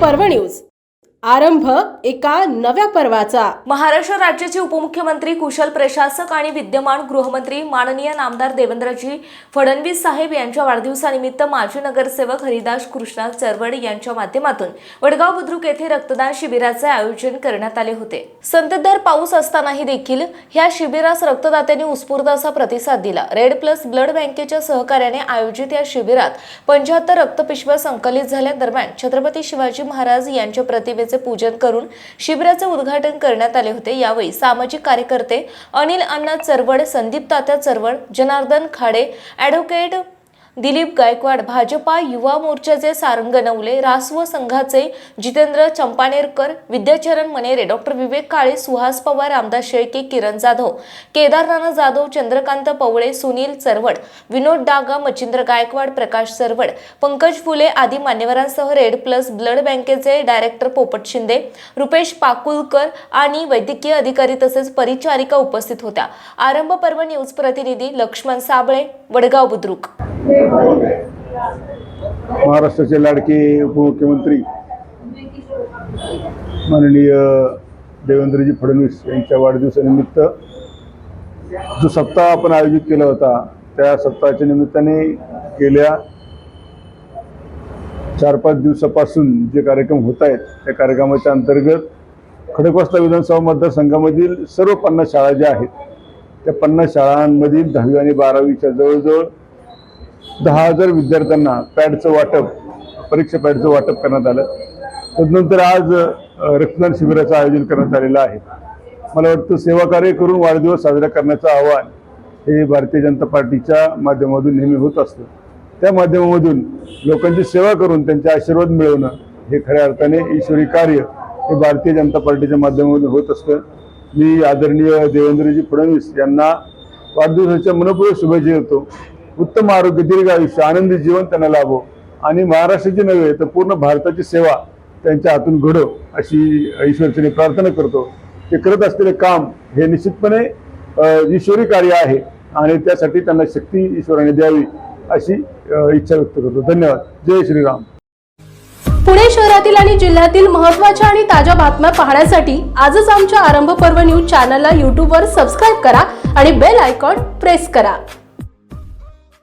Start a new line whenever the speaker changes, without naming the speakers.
Parbhani news. आरंभ एका नव्या पर्वाचा.
महाराष्ट्र राज्याचे उपमुख्यमंत्री कुशल प्रशासक आणि विद्यमान गृहमंत्री माननीय नामदार देवेंद्रजी फडणवीस साहेब यांच्या वाढदिवसानिमित्त माजी नगरसेवक हरिदास कृष्णा चरवड यांच्या माध्यमातून वडगाव बुद्रुक येथे रक्तदान शिबिराचे आयोजन करण्यात आले होते. संततधार पाऊस असतानाही देखील ह्या शिबिरास रक्तदात्यांनी उत्स्फूर्त असा प्रतिसाद दिला. रेड प्लस ब्लड बँकेच्या सहकार्याने आयोजित या शिबिरात पंच्याहत्तर रक्तपिशव्या संकलित झाल्या दरम्यान छत्रपती शिवाजी महाराज यांच्या प्रतिमेचे पूजन करून शिबिराचे उद्घाटन करण्यात आले होते. यावेळी सामाजिक कार्यकर्ते अनिल अण्णा चरवड संदीप तात्या चरवड जनार्दन खाडे ॲडव्होकेट दिलीप गायकवाड भाजपा युवा मोर्चाचे सारंग नवले रासव संघाचे जितेंद्र चंपानेरकर विद्याचरण मनेरे डॉक्टर विवेक काळे सुहास पवार रामदास शेळके किरण जाधव केदारनाथ जाधव चंद्रकांत पवळे सुनील चरवड विनोद डागा मच्छिंद्र गायकवाड प्रकाश चरवड पंकज फुले आदी मान्यवरांसह रेड प्लस ब्लड बँकेचे डायरेक्टर पोपट शिंदे रुपेश पाकुलकर आणि वैद्यकीय अधिकारी तसेच परिचारिका उपस्थित होत्या. आरंभ पर्व न्यूज प्रतिनिधी लक्ष्मण साबळे वडगाव बुद्रुक.
महाराष्ट्राचे लाडके उपमुख्यमंत्री माननीय देवेंद्रजी फडणवीस यांच्या वाढदिवसानिमित्त जो सप्ताह आपण आयोजित केला होता त्या सप्ताहाच्या निमित्ताने गेल्या चार पाच दिवसापासून जे कार्यक्रम होत आहेत त्या कार्यक्रमाच्या अंतर्गत खडकवासला विधानसभा मतदारसंघामधील सर्व पन्नास शाळा ज्या आहेत त्या पन्नास शाळांमधील दहावी आणि बारावीच्या जवळजवळ दहा हजार विद्यार्थ्यांना पॅडचं वाटप परीक्षा पॅडचं वाटप करण्यात आलं. तदनंतर आज रक्तदान शिबिराचं आयोजन करण्यात आलेलं आहे. मला वाटतं सेवाकार्य करून वाढदिवस साजरा करण्याचं आव्हान हे भारतीय जनता पार्टीच्या माध्यमातून नेहमी होत असतं. त्या माध्यमामधून लोकांची सेवा करून त्यांचे आशीर्वाद मिळवणं हे खऱ्या अर्थाने ईश्वरी कार्य हे भारतीय जनता पार्टीच्या माध्यमातून होत असतं. मी आदरणीय देवेंद्रजी फडणवीस यांना वाढदिवसाच्या मनपूर्वक शुभेच्छा देतो. उत्तम आरोग्य दीर्घ आयुष्य आनंदी जीवन त्यांना लाभो. आणि महाराष्ट्राची नव्हे तर पूर्ण भारताची सेवा त्यांच्या हातून घडो अशी ईश्वरचनी प्रार्थना करतो. ते करत असलेले काम हे निश्चितपणे ईश्वरी कार्य आहे आणि त्यासाठी त्यांना शक्ती ईश्वराने द्यावी अशी इच्छा व्यक्त करतो. धन्यवाद. जय श्रीराम.
पुणे शहरातील आणि जिल्ह्यातील महत्त्वाच्या आणि ताज्या बातम्या पाहण्यासाठी आजच आमच्या आरंभ पर्व न्यूज चॅनलला यूट्यूबवर सबस्क्राईब करा आणि बेल आयकॉन प्रेस करा.